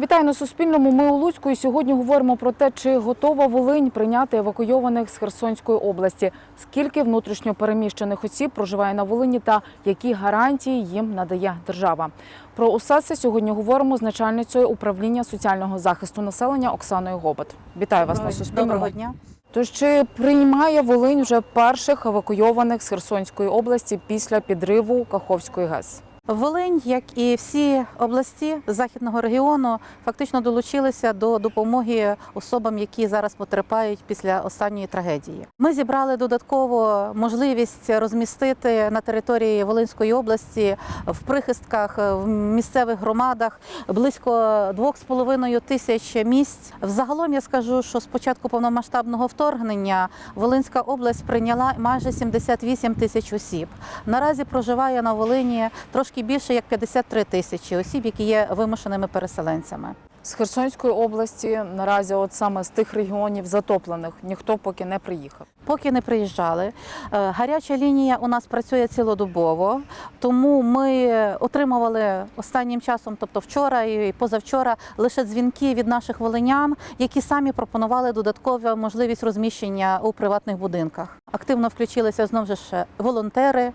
Вітаю на Суспільному. Ми у Луцьку і сьогодні говоримо про те, чи готова Волинь прийняти евакуйованих з Херсонської області, скільки внутрішньо переміщених осіб проживає на Волині та які гарантії їм надає держава. Про усе це сьогодні говоримо з начальницею управління соціального захисту населення Оксаною Гобот. Вітаю вас на Суспільному. Доброго дня. Тож чи приймає Волинь вже перших евакуйованих з Херсонської області після підриву Каховської ГЕС? Волинь, як і всі області західного регіону, фактично долучилися до допомоги особам, які зараз потерпають після останньої трагедії. Ми зібрали додатково можливість розмістити на території Волинської області в прихистках в місцевих громадах близько 2,5 тисяч місць. Взагалом я скажу, що з початку повномасштабного вторгнення Волинська область прийняла майже 78 тисяч осіб. Наразі проживає на Волині трошки більше як 53 тисячі осіб, які є вимушеними переселенцями. З Херсонської області наразі, от саме з тих регіонів затоплених, ніхто поки не приїхав. Поки не приїжджали. Е, Гаряча лінія у нас працює цілодобово, тому ми отримували останнім часом, тобто вчора і позавчора, лише дзвінки від наших волинян, які самі пропонували додаткову можливість розміщення у приватних будинках. Активно включилися знову ж волонтери.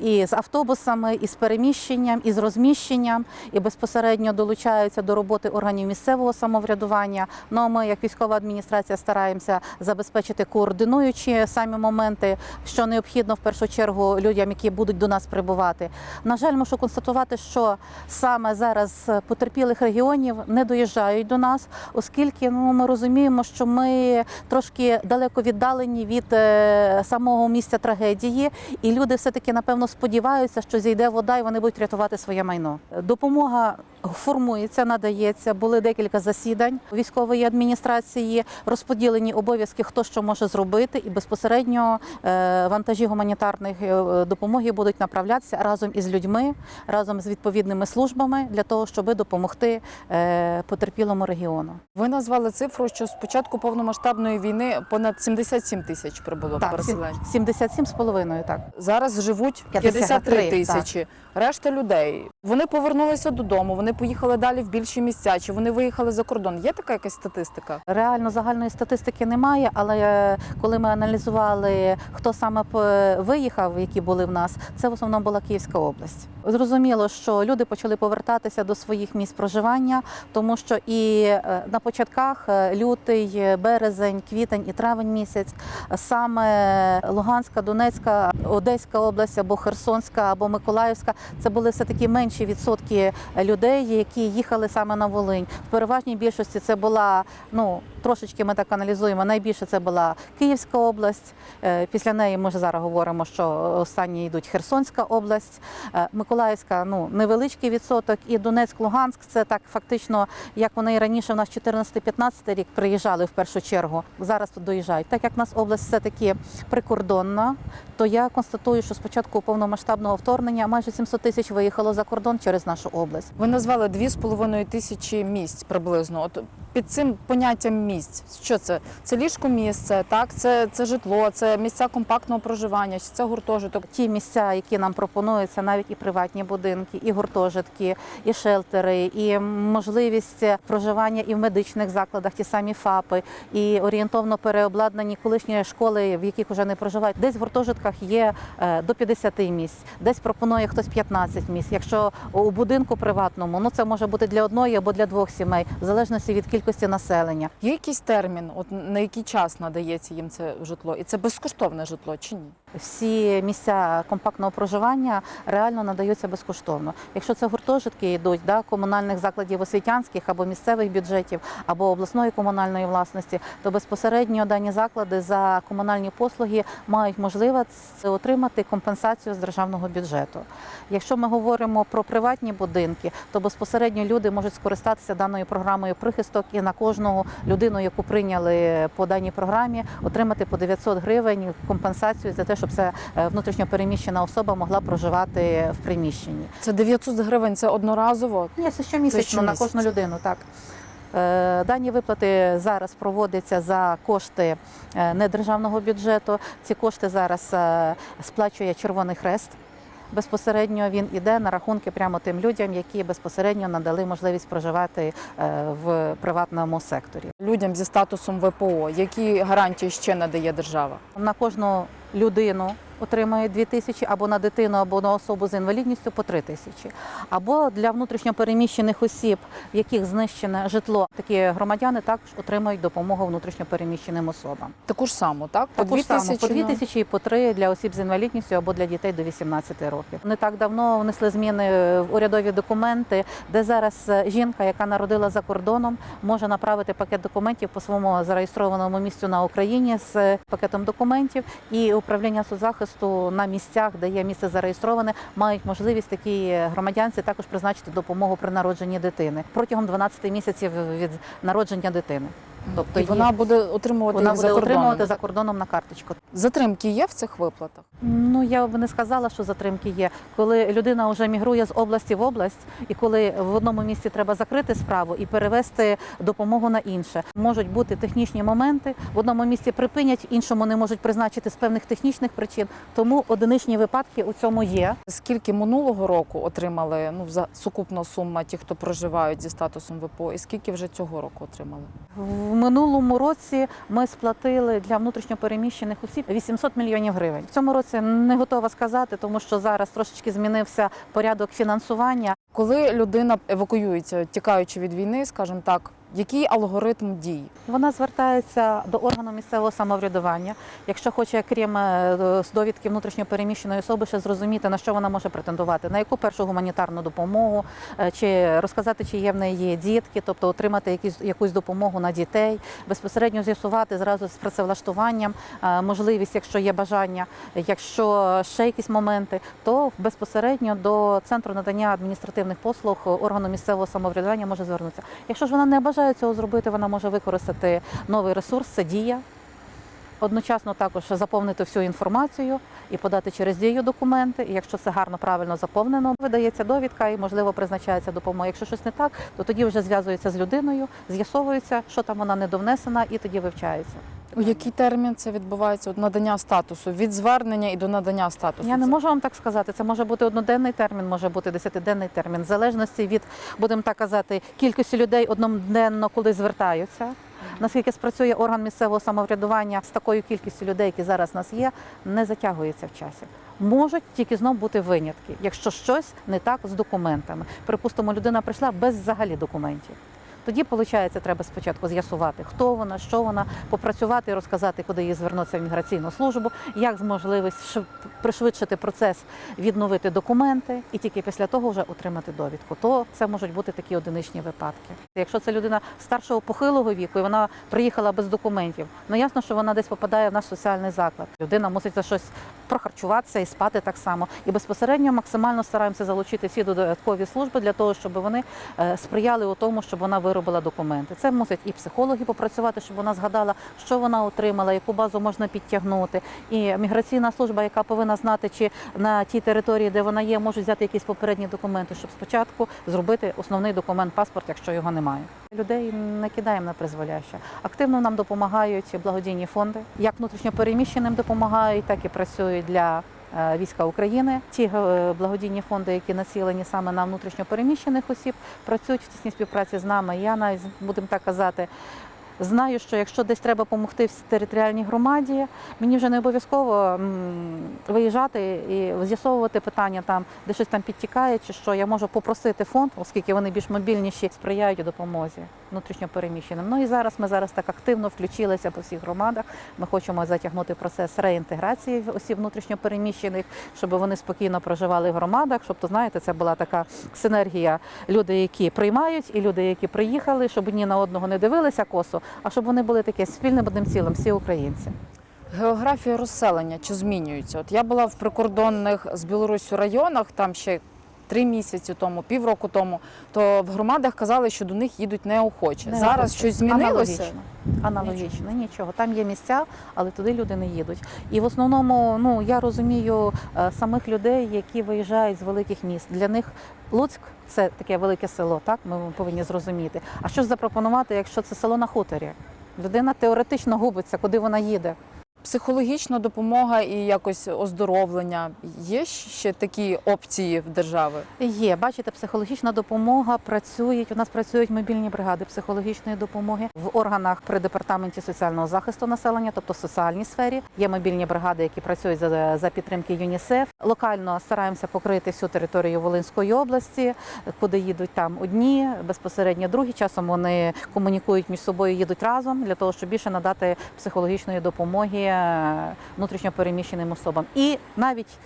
І з автобусами, і з переміщенням, і з розміщенням, і безпосередньо долучаються до роботи органів місцевого самоврядування. Ну а ми, як військова адміністрація, стараємося забезпечити координуючі самі моменти, що необхідно в першу чергу людям, які будуть до нас прибувати. На жаль, мушу констатувати, що саме зараз потерпілих регіонів не доїжджають до нас, оскільки ну ми розуміємо, що ми трошки далеко віддалені від е, самого місця трагедії, і люди все таки напевно сподіваються, що зійде вода і вони будуть рятувати своє майно. Допомога формується, надається. Були декілька засідань військової адміністрації, розподілені обов'язки, хто що може зробити, і безпосередньо е, вантажі гуманітарної е, допомоги будуть направлятися разом із людьми, разом з відповідними службами для того, щоб допомогти е, потерпілому регіону. Ви назвали цифру, що з початку повномасштабної війни понад 77 тисяч прибуло Так, переселенців. 77 з половиною. Так Зараз живуть 53 53 тисячі. Решта людей вони повернулися додому. Вони поїхали далі в більші місця. Чи вони виїхали за кордон? Є така якась статистика? Реально загальної статистики немає, але е, коли ми аналізували, хто саме виїхав, які були в нас, це в основному була Київська область. Зрозуміло, що люди почали повертатися до своїх місць проживання, тому що і е, на початках е, лютий, березень, квітень і травень місяць саме Луганська, Донецька, Одеська область або Херсонська або Миколаївська це були все таки менші відсотки людей, які їхали саме на Волинь. В переважній більшості це була ну трошечки ми так аналізуємо. Найбільше це була Київська область. Е, Після неї ми ж зараз говоримо, що останні йдуть Херсонська область, Е, Миколаївська ну невеличкий відсоток, і Донецьк, Луганськ це так фактично, як вони і раніше в нас 14-15 рік приїжджали в першу чергу. Зараз тут доїжджають. Так як в нас область все таки прикордонна, то я констатую, що з початку повномасштабного вторгнення майже 700 тисяч виїхало за кордон через нашу область. Ви назвали 2,5 тисячі місць приблизно. От під цим поняттям місць, що це? Це ліжко місце, так це, це житло, це місця компактного проживання, це гуртожиток. ті місця, які нам пропонуються, навіть і приватні будинки, і гуртожитки, і шелтери, і можливість проживання і в медичних закладах, ті самі ФАПи, і орієнтовно переобладнані колишні школи, в яких вже не проживають. Десь в гуртожитках є е, до 50 місць, десь пропонує хтось 15 місць. Якщо у будинку приватному, ну це може бути для одної або для двох сімей, в залежності від кількості населення. Є якийсь термін, от на який час надається їм це житло? І це безкоштовне житло чи ні? Всі місця компактного проживання реально надаються безкоштовно. Якщо це гуртожитки йдуть да, комунальних закладів освітянських або місцевих бюджетів, або обласної комунальної власності, то безпосередньо дані заклади за комунальні послуги мають можливість отримати компенсацію з державного бюджету. Якщо ми говоримо про приватні будинки, то безпосередньо люди можуть скористатися даною програмою прихисток і на кожну людину, яку прийняли по даній програмі, отримати по 900 гривень компенсацію за те, щоб це е, внутрішньо переміщена особа могла проживати в приміщенні. Це 900 гривень, це одноразово. Ні, це щомісячно на кожну людину. Так. Е, Дані виплати зараз проводяться за кошти е, недержавного бюджету. Ці кошти зараз сплачує Червоний Хрест. Безпосередньо він іде на рахунки прямо тим людям, які безпосередньо надали можливість проживати е, в приватному секторі. Людям зі статусом ВПО, які гарантії ще надає держава? На кожну людину отримає 2 тисячі, або на дитину, або на особу з інвалідністю по 3 тисячі. Або для внутрішньопереміщених осіб, в яких знищене житло, такі громадяни також отримають допомогу внутрішньопереміщеним особам. Таку ж саму, так? Таку ж саму, по 2 тисячі і по 3 для осіб з інвалідністю або для дітей до 18 років. Не так давно внесли зміни в урядові документи, де зараз е, жінка, яка народила за кордоном, може направити пакет документів по своєму зареєстрованому місцю на Україні з е, пакетом документів, і управління соцзахисту на місцях, де є місце зареєстроване, мають можливість такі громадянці також призначити допомогу при народженні дитини протягом 12 місяців від народження дитини. Тобто І вона є- буде отримувати вона їх буде за кордоном. отримувати за кордоном на карточку. Затримки є в цих виплатах? Ну я б не сказала, що затримки є. Коли людина вже мігрує з області в область, і коли в одному місці треба закрити справу і перевести допомогу на інше, можуть бути технічні моменти. В одному місці припинять, в іншому не можуть призначити з певних технічних причин. Тому одиничні випадки у цьому є. Скільки минулого року отримали ну за сукупна сума ті, хто проживають зі статусом ВПО, і скільки вже цього року отримали? Минулому році ми сплатили для внутрішньопереміщених осіб 800 мільйонів гривень. В цьому році не готова сказати, тому що зараз трошечки змінився порядок фінансування. Коли людина евакуюється, тікаючи від війни, скажімо так, який алгоритм дій? Вона звертається до органу місцевого самоврядування, якщо хоче, крім е, довідки внутрішньопереміщеної особи, ще зрозуміти на що вона може претендувати, на яку першу гуманітарну допомогу, е, чи розказати, чи є в неї дітки, тобто отримати якісь якусь допомогу на дітей, безпосередньо з'ясувати зразу з працевлаштуванням е, можливість, якщо є бажання, якщо ще якісь моменти, то безпосередньо до центру надання адміністративних послуг органу місцевого самоврядування може звернутися. Якщо ж вона не бажає цього зробити, вона може використати новий ресурс, це дія. Одночасно також заповнити всю інформацію і подати через дію документи. І якщо це гарно, правильно заповнено, видається довідка і можливо призначається допомога. Якщо щось не так, то тоді вже зв'язується з людиною, з'ясовується, що там вона недовнесена, і тоді вивчається. У який термін це відбувається? От надання статусу від звернення і до надання статусу. Я не можу вам так сказати. Це може бути одноденний термін, може бути десятиденний термін, в залежності від, будемо так казати, кількості людей одноденно, коли звертаються. Наскільки спрацює орган місцевого самоврядування з такою кількістю людей, які зараз у нас є, не затягується в часі. Можуть тільки знов бути винятки, якщо щось не так з документами. Припустимо, людина прийшла без взагалі документів. Тоді, виходить, треба спочатку з'ясувати, хто вона, що вона, попрацювати розказати, куди їй звернутися в міграційну службу, як з можливість шв- пришвидшити процес, відновити документи і тільки після того вже отримати довідку. То це можуть бути такі одиничні випадки. Якщо це людина старшого похилого віку і вона приїхала без документів, ну ясно, що вона десь попадає в наш соціальний заклад. Людина мусить за щось прохарчуватися і спати так само. І безпосередньо максимально стараємося залучити всі додаткові служби для того, щоб вони е, сприяли у тому, щоб вона виробила документи. Це мусять і психологи попрацювати, щоб вона згадала, що вона отримала, яку базу можна підтягнути. І міграційна служба, яка повинна знати, чи на тій території, де вона є, можуть взяти якісь попередні документи, щоб спочатку зробити основний документ паспорт, якщо його немає. Людей не кидаємо на призволяще. Активно нам допомагають благодійні фонди, як внутрішньопереміщеним допомагають, так і працюють для війська України. Ті е, благодійні фонди, які націлені саме на внутрішньопереміщених осіб, працюють в тісній співпраці з нами. Я навіть будемо так казати. Знаю, що якщо десь треба допомогти в територіальній громаді, мені вже не обов'язково виїжджати і з'ясовувати питання там, де щось там підтікає, чи що я можу попросити фонд, оскільки вони більш мобільніші, сприяють у внутрішньопереміщеним. Ну і зараз ми зараз так активно включилися по всіх громадах. Ми хочемо затягнути процес реінтеграції осіб внутрішньопереміщених, щоб вони спокійно проживали в громадах, щоб то знаєте, це була така синергія. Люди, які приймають, і люди, які приїхали, щоб ні на одного не дивилися косо, а щоб вони були таке спільним одним цілим, всі українці. Географія розселення чи змінюється? От я була в прикордонних з Білоруссю районах, там ще три місяці тому, півроку тому, то в громадах казали, що до них їдуть неохоче. Не Зараз щось змінилося? Аналогічно. Аналогічно, нічого. Там є місця, але туди люди не їдуть. І в основному, ну я розумію е, самих людей, які виїжджають з великих міст. Для них Луцьк це таке велике село, так ми повинні зрозуміти. А що ж запропонувати, якщо це село на хуторі? Людина теоретично губиться, куди вона їде. Психологічна допомога і якось оздоровлення. Є ще такі опції в держави? Є, бачите, психологічна допомога працюють. У нас працюють мобільні бригади психологічної допомоги в органах при департаменті соціального захисту населення, тобто в соціальній сфері. Є мобільні бригади, які працюють за, за підтримки ЮНІСЕФ. Локально стараємося покрити всю територію Волинської області, куди їдуть там одні, безпосередньо другі. Часом вони комунікують між собою, їдуть разом для того, щоб більше надати психологічної допомоги внутрішньопереміщеним особам. І навіть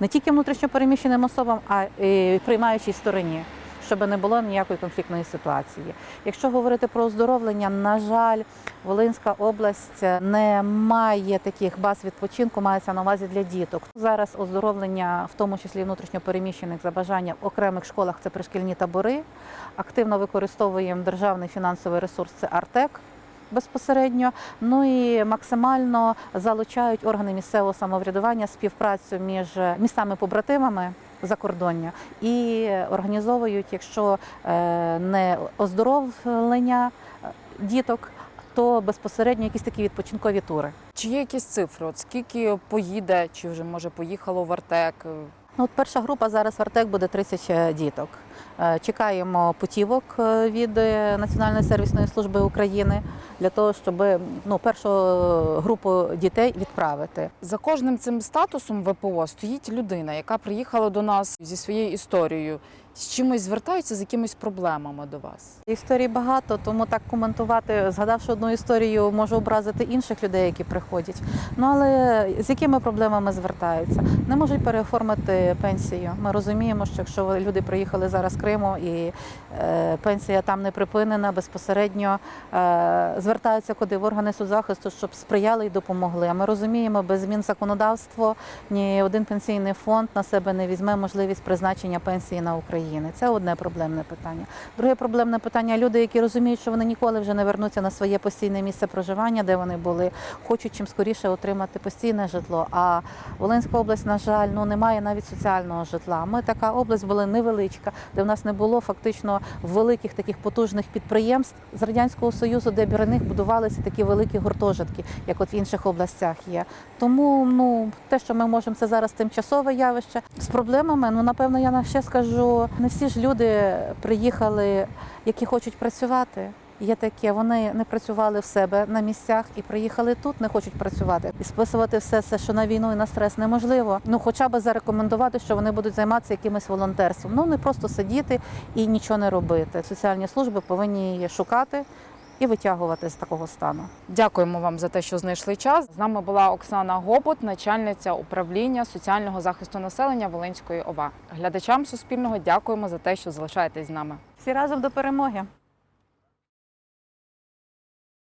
не тільки внутрішньопереміщеним особам, а й приймаючій стороні, щоб не було ніякої конфліктної ситуації. Якщо говорити про оздоровлення, на жаль, Волинська область не має таких баз відпочинку, мається на увазі для діток. Зараз оздоровлення, в тому числі внутрішньопереміщених за бажання в окремих школах це пришкільні табори. Активно використовуємо державний фінансовий ресурс це Артек безпосередньо. Ну і максимально залучають органи місцевого самоврядування співпрацю між містами-побратимами закордоння і організовують, якщо е, не оздоровлення е, діток, то безпосередньо якісь такі відпочинкові тури. Чи є якісь цифри? От скільки поїде, чи вже може поїхало в Артек? Ну, от перша група зараз в Артек буде 30 діток. Е, Чекаємо путівок е, від е, Національної сервісної служби України для того, щоб ну, першу групу дітей відправити. За кожним цим статусом ВПО стоїть людина, яка приїхала до нас зі своєю історією, з чимось звертаються з якимись проблемами до вас. Історій багато, тому так коментувати, згадавши одну історію, можу образити інших людей, які приходять. Ну але з якими проблемами звертаються? Не можуть переоформити пенсію. Ми розуміємо, що якщо люди приїхали зараз з Криму і е, пенсія там не припинена, безпосередньо е, звертаються куди в органи соцзахисту, щоб сприяли і допомогли. А ми розуміємо, без змін законодавства ні один пенсійний фонд на себе не візьме можливість призначення пенсії на Україні. Це одне проблемне питання. Друге проблемне питання люди, які розуміють, що вони ніколи вже не вернуться на своє постійне місце проживання, де вони були, хочуть чим скоріше отримати постійне житло. А Волинська область, на жаль, ну немає навіть соціального житла. Ми така область була невеличка, де в нас не було фактично великих таких потужних підприємств з радянського союзу, де біля них будувалися такі великі гуртожитки, як от в інших областях є. Тому ну те, що ми можемо, це зараз тимчасове явище з проблемами. Ну напевно, я на- ще скажу, не всі ж люди приїхали, які хочуть працювати. Є таке, вони не працювали в себе на місцях і приїхали тут, не хочуть працювати. І списувати все це, що на війну і на стрес неможливо. Ну хоча б зарекомендувати, що вони будуть займатися якимось волонтерством. Ну не просто сидіти і нічого не робити. Соціальні служби повинні шукати і витягувати з такого стану. Дякуємо вам за те, що знайшли час. З нами була Оксана Гопот, начальниця управління соціального захисту населення Волинської ОВА. Глядачам Суспільного дякуємо за те, що залишаєтесь з нами. Всі разом до перемоги.